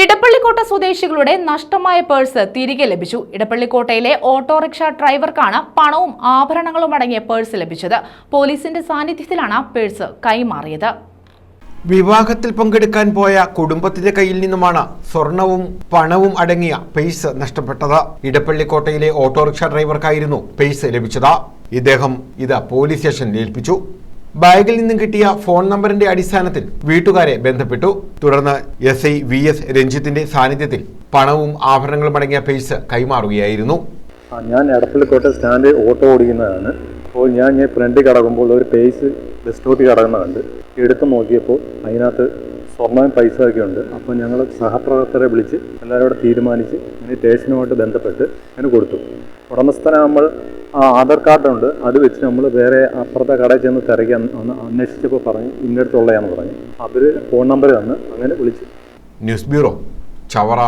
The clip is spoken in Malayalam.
ഇടപ്പള്ളിക്കോട്ട സ്വദേശികളുടെ നഷ്ടമായ പേഴ്സ് തിരികെ ലഭിച്ചു. ഇടപ്പള്ളിക്കോട്ടയിലെ ഓട്ടോറിക്ഷ ഡ്രൈവർക്കാണ് പണവും ആഭരണങ്ങളും അടങ്ങിയ പേഴ്സ് ലഭിച്ചത്. പോലീസിന്റെ സാന്നിധ്യത്തിലാണ് പേഴ്സ് കൈമാറിയത്. വിവാഹത്തിൽ പങ്കെടുക്കാൻ പോയ കുടുംബത്തിന്റെ കയ്യിൽ നിന്നുമാണ് സ്വർണവും പണവും അടങ്ങിയ പേഴ്സ് നഷ്ടപ്പെട്ടത്. ഇടപ്പള്ളിക്കോട്ടയിലെ ഓട്ടോറിക്ഷ ഡ്രൈവർക്കായിരുന്നു പേഴ്സ് ലഭിച്ചത്. ഇദ്ദേഹം ഇത് പോലീസ് സ്റ്റേഷനിൽ ഏൽപ്പിച്ചു. ബാഗിൽ നിന്നും കിട്ടിയ ഫോൺ നമ്പറിന്റെ അടിസ്ഥാനത്തിൽ വീട്ടുകാരെ ബന്ധപ്പെട്ടു. തുടർന്ന് എസ് ഐ വി എസ് രഞ്ജിത്തിന്റെ സാന്നിധ്യത്തിൽ പണവും ആഭരണങ്ങളും അടങ്ങിയ പേഴ്സ് കൈമാറുകയായിരുന്നു. ഞാൻ എടപ്പള്ളിക്കോട്ടെ സ്റ്റാൻഡ് ഓട്ടോ ഓടിക്കുന്നതാണ്. അപ്പോൾ ഞാൻ ഞാൻ ഫ്രണ്ടിൽ കിടക്കുമ്പോൾ ഒരു പേഴ്സ് ബസ് സ്റ്റോപ്പിൽ കിടക്കുന്ന എടുത്ത് നോക്കിയപ്പോൾ അതിനകത്ത് സ്വർണവും പൈസ ഒക്കെ ഉണ്ട്. അപ്പോൾ ഞങ്ങൾ സഹപ്രവർത്തകരെ വിളിച്ച് എല്ലാവരും കൂടെ തീരുമാനിച്ച് ഇനി സ്റ്റേഷനുമായിട്ട് ബന്ധപ്പെട്ട് അതിന് കൊടുത്തു. ഉടമസ്ഥനാകുമ്പോൾ ആ ആധാർ കാർഡുണ്ട്. അത് വെച്ച് നമ്മൾ വേറെ അപ്പുറത്തെ കടയിൽ ചെന്ന് തിരക്കി അന്വേഷിച്ചപ്പോൾ പറഞ്ഞു ഇന്നടുത്തുള്ളതാന്ന് പറഞ്ഞു. അവർ ഫോൺ നമ്പർ തന്ന് അങ്ങനെ വിളിച്ചു. News bureau Chavara